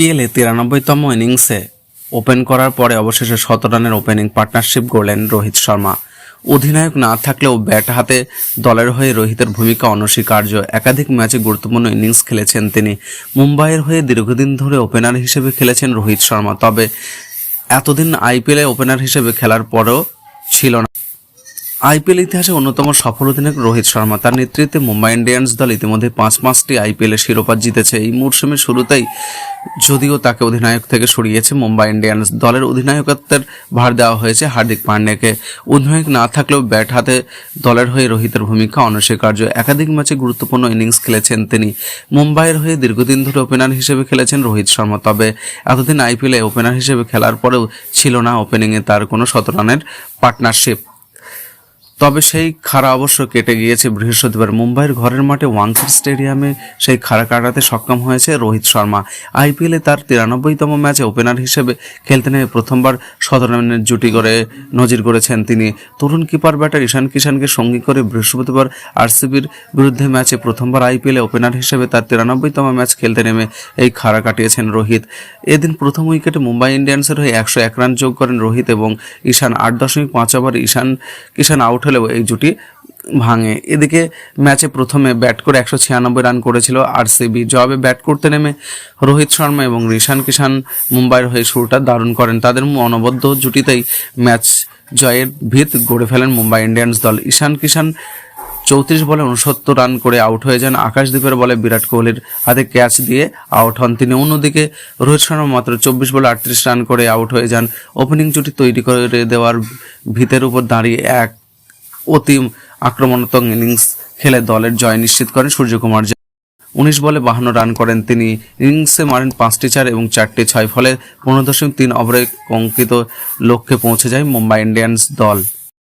আইপিএলে তিরানব্বইতম ইনিংসে ওপেন করার পরে অবশেষে শত রানের ওপেনিং পার্টনারশিপ গড়লেন রোহিত শর্মা। অধিনায়ক না থাকলেও ব্যাট হাতে দলের হয়ে রোহিতের ভূমিকা অনস্বীকার্য। একাধিক ম্যাচে গুরুত্বপূর্ণ ইনিংস খেলেছেন তিনি। মুম্বাইয়ের হয়ে দীর্ঘদিন ধরে ওপেনার হিসেবে খেলেছেন রোহিত শর্মা। তবে এতদিন আইপিএলে ওপেনার হিসেবে খেলার পরেও ছিল না। আইপিএল ইতিহাসে অন্যতম সফল অধিনায়ক রোহিত শর্মা। তার নেতৃত্বে মুম্বাই ইন্ডিয়ান্স দল ইতিমধ্যে পাঁচ পাঁচটি আইপিএল শিরোপা জিতেছে। এই মরশুমের শুরুতেই যদিও তাকে অধিনায়ক থেকে সরিয়েছে মুম্বাই ইন্ডিয়ান্স দলের অধিনায়কত্বের ভার দেওয়া হয়েছে হার্দিক পান্ডেকে। অধিনায়ক না থাকলেও ব্যাট হাতে দলের হয়ে রোহিতের ভূমিকা অনস্বীকার্য। একাধিক ম্যাচে গুরুত্বপূর্ণ ইনিংস খেলেছেন তিনি। মুম্বাইয়ের হয়ে দীর্ঘদিন ধরে ওপেনার হিসেবে খেলেছেন রোহিত শর্মা। তবে এতদিন আইপিএলে ওপেনার হিসেবে খেলার পরেও ছিল না ওপেনিংয়ে তার কোনো শতরানের পার্টনারশিপ। তবে সেই খাড়া অবশ্য কেটে গিয়েছে বৃহস্পতিবার। মুম্বাইয়ের ঘরের মাঠে ওয়াংখেড় স্টেডিয়ামে সেই খাড়া কাটাতে সক্ষম হয়েছে রোহিত শর্মা। আইপিএলে তার তিরানব্বইতম ম্যাচে ওপেনার হিসেবে খেলতে নেমে প্রথমবার রানের জুটি করে নজির করেছেন তিনি। তরুণ কিপার ব্যাটার ঈশান কিষানকে সঙ্গী করে বৃহস্পতিবার আরসিবির বিরুদ্ধে ম্যাচে প্রথমবার আইপিএলে ওপেনার হিসেবে তার তিরানব্বইতম ম্যাচ খেলতে নেমে এই খাড়া কাটিয়েছেন রোহিত। এদিন প্রথম উইকেটে মুম্বাই ইন্ডিয়ান্সের হয়ে একশো এক রান যোগ করেন রোহিত এবং ঈশান আট দশমিক পাঁচ ওভার ঈশান কিষান আউট হলেও এই জুটি ভাঙে। এদিকে ম্যাচে প্রথমে ব্যাট করে একশো ছিয়ানব্বই রান করেছিল আরসিবি জবাবে ব্যাট করতে নেমে রোহিত শর্মা এবং ঋষান কিষান মুম্বাইয়ের হয়ে শুরুটা দারুণ করেন। তাদের অনবদ্য জুটিতেই ম্যাচ জয়ের ভিত গড়ে ফেলেন মুম্বাই ইন্ডিয়ান্স দল। ঈশান কিষান চৌত্রিশ বলে উনসত্তর রান করে আউট হয়ে যান। আকাশদ্বীপের বলে বিরাট কোহলির হাতে ক্যাচ দিয়ে আউট হন তিনি। অন্যদিকে রোহিত শর্মা মাত্র চব্বিশ বলে আটত্রিশ রান করে আউট হয়ে যান। ওপেনিং জুটি তৈরি করে দেওয়ার ভিতের উপর দাঁড়িয়ে এক অতি আক্রমণাত্মক ইনিংস খেলে দলের জয় নিশ্চিত করেন সূর্যকুমার। উনিশ বলে বাহান্ন রান করেন তিনি ইনিংসে মারেন পাঁচটি চার এবং চারটি ছয়, ফলে পনেরো দশমিক তিন ওভারে কঙ্কিত লক্ষ্যে পৌঁছে যায় মুম্বাই ইন্ডিয়ান্স দল